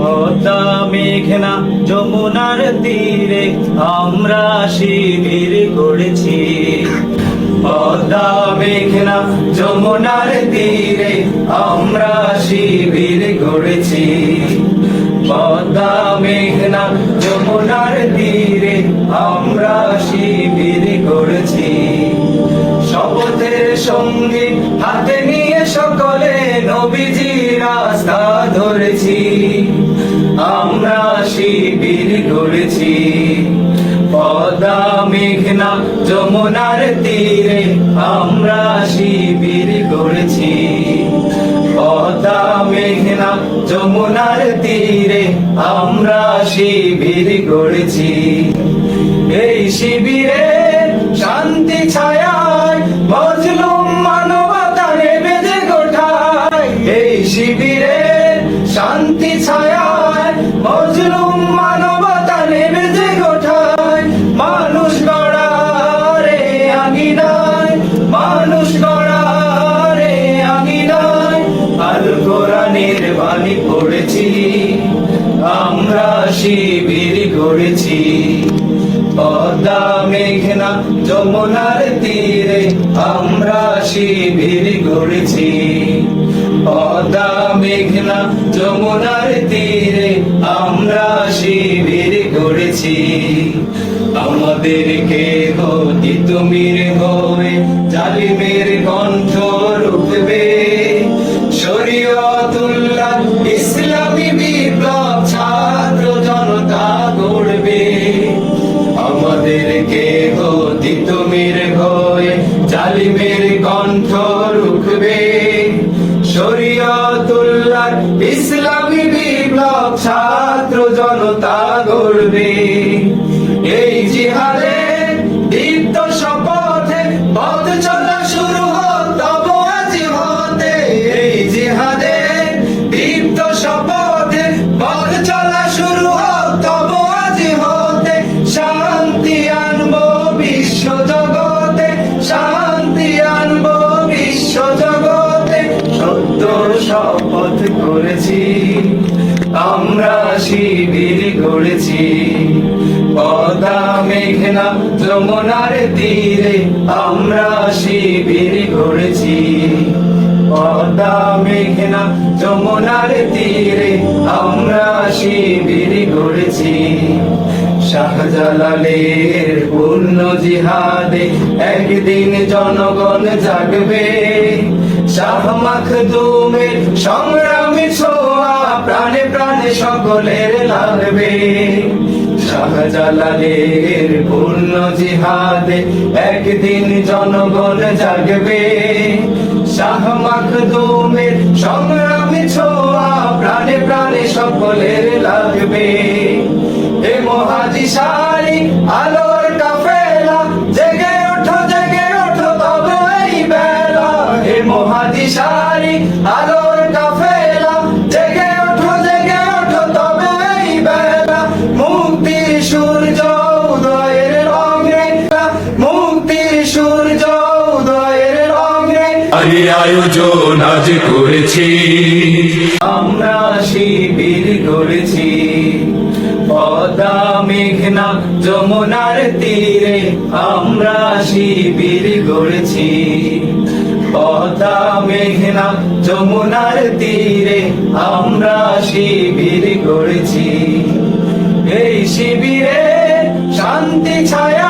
পদ্মা মেঘনা যমুনার তীরে আমরা শিবির করেছি। পদ্মা মেঘনা যমুনার তীরে আমরা শিবির করেছি। পদ্মা মেঘনা যমুনার তীরে আমরা শিবির করেছি। শপথের সঙ্গে হাতে নিয়ে শিবির করেছি পদা মেঘনা যমুনার তীরে আমরা শিবির করেছি পদা মেঘনা যমুনার তীরে আমরা শিবির করেছি এই শিবিরে শান্তি ছায়ায় আমরা শিবির করেছি। পদ্মা মেঘনা যমুনার তীরে আমরা শিবির গড়েছি পদ্মা মেঘনা যমুনার তীরে আমরা শিবির গড়েছি আমাদেরকে গতি তুমির হয়ে জালিমের কণ্ঠ জালিমের কণ্ঠ রুখবে। শরীয়তুল্লাহ ইসলামী বিপ্লব ছাত্র জনতা গড়বে। এই জিহাদে করেছি, আমরা শিবির গড়েছি। পদা মেঘনা যমুনার তীরে আমরা শিবির গড়েছি। পদা মেঘনা যমুনার তীরে আমরা শিবির গড়েছি। শাহজালালের পূর্ণ জিহাদে একদিন জনগণ জাগবে। শাহ মাখদুমের সংগ্রামী ছোঁয়া, প্রাণে প্রাণে সকলের লাগবে। শাহজালালের পূর্ণ জিহাদে একদিন জনগণ জাগবে। শাহ মাখদুমের সংগ্রামী ছোঁয়া, প্রাণে প্রাণে সকলের লাগবে। হে মহাজি সারি আলোর আলোর কাফেলা জেগে ওঠো জেগে ওঠো তবে এই বেলা। মুক্তি সূর্য উদয়ের রঙে মুক্তি সূর্য উদয়ের রঙে আরে আয়োজন আজ করেছি। আমরা শিবির করেছি। পদা মেঘনা যমুনার তীরে আমরা শিবির করেছি। পদা মেঘনা যমুনার তীরে আমরা শিবির করেছি এই শিবিরে শান্তি ছায়ায়